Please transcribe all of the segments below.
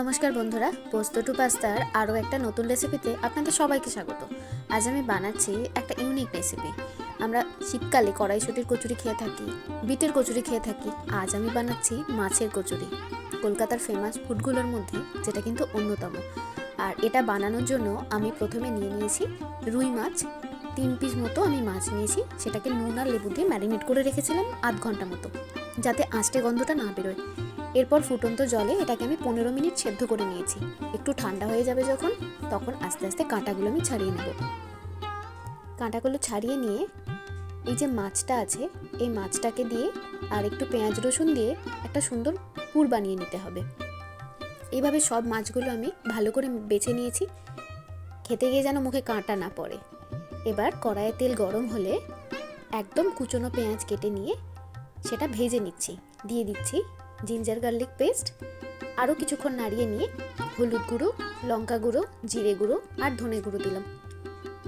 নমস্কার বন্ধুরা, পোস্ত টু পাস্তার আরও একটা নতুন রেসিপিতে আপনাদের সবাইকে স্বাগত। আজ আমি বানাচ্ছি একটা ইউনিক রেসিপি আমরা শীতকালে কড়াইশুটির কচুরি খেয়ে থাকি, বিটের কচুরি খেয়ে থাকি, আজ আমি বানাচ্ছি মাছের কচুরি। কলকাতার ফেমাস ফুডগুলোর মধ্যে যেটা কিন্তু অন্যতম। আর এটা বানানোর জন্য আমি প্রথমে নিয়ে নিয়েছি রুই মাছ। তিন পিস মতো আমি মাছ নিয়েছি, সেটাকে নুন আর লেবু দিয়ে ম্যারিনেট করে রেখেছিলাম আধ ঘণ্টা মতো, যাতে আঁচটে গন্ধটা না বেরোয়। এরপর ফুটন্ত জলে এটাকে আমি পনেরো মিনিট সেদ্ধ করে নিয়েছি। একটু ঠান্ডা হয়ে যাবে যখন, তখন আস্তে আস্তে কাঁটাগুলো আমি ছাড়িয়ে নেব। কাঁটাগুলো ছাড়িয়ে নিয়ে এই যে মাছটা আছে, এই মাছটাকে দিয়ে আর একটু পেঁয়াজ রসুন দিয়ে একটা সুন্দর পুর বানিয়ে নিতে হবে। এইভাবে সব মাছগুলো আমি ভালো করে বেছে নিয়েছি। খেতে গিয়ে যেন মুখে কাঁটা না পড়ে। এবার কড়াইয়ে তেল গরম হলে একদম কুচনো পেঁয়াজ কেটে নিয়ে সেটা ভেজে নিচ্ছি, দিয়ে দিচ্ছি জিঞ্জার গার্লিক পেস্ট, আরও কিছুক্ষণ নাড়িয়ে নিয়ে হলুদ গুঁড়ো, লঙ্কা গুঁড়ো, জিরে গুঁড়ো আর ধনে গুঁড়ো দিলাম।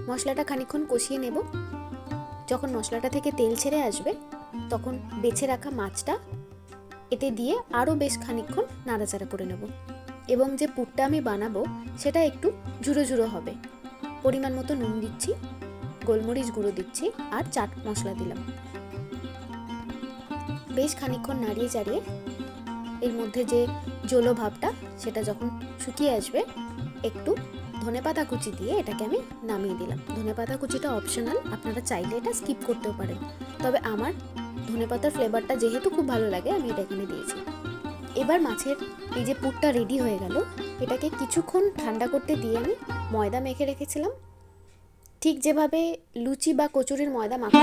মশলাটা খানিকক্ষণ কষিয়ে নেব। যখন মশলাটা থেকে তেল ছেড়ে আসবে, তখন বেছে রাখা মাছটা এতে দিয়ে আরও বেশ খানিকক্ষণ নাড়াচাড়া করে নেব। এবং যে পুরটা আমি বানাবো, সেটা একটু ঝুড়ো ঝুড়ো হবে। পরিমাণ মতো নুন দিচ্ছি, গোলমরিচ গুঁড়ো দিচ্ছি আর চাট মশলা দিলাম। বেশ খানিকক্ষণ নাড়িয়ে চাড়িয়ে এর মধ্যে যে জলো ভাবটা, সেটা যখন শুকিয়ে আসবে, একটু ধনেপাতা কুচি দিয়ে এটাকে আমি নামিয়ে দিলাম। ধনেপাতা কুচিটা অপশনাল আপনারা চাইলে এটা স্কিপ করতেও পারেন। তবে আমার ধনেপাতার ফ্লেভারটা যেহেতু খুব ভালো লাগে, আমি এটা এখানে দিয়েছি। এবার মাছের এই যে পুরটা রেডি হয়ে গেল, এটাকে কিছুক্ষণ ঠান্ডা করতে দিয়ে আমি ময়দা মেখে রেখেছিলাম। ঠিক যেভাবে লুচি বা কচুরির ময়দা মাখা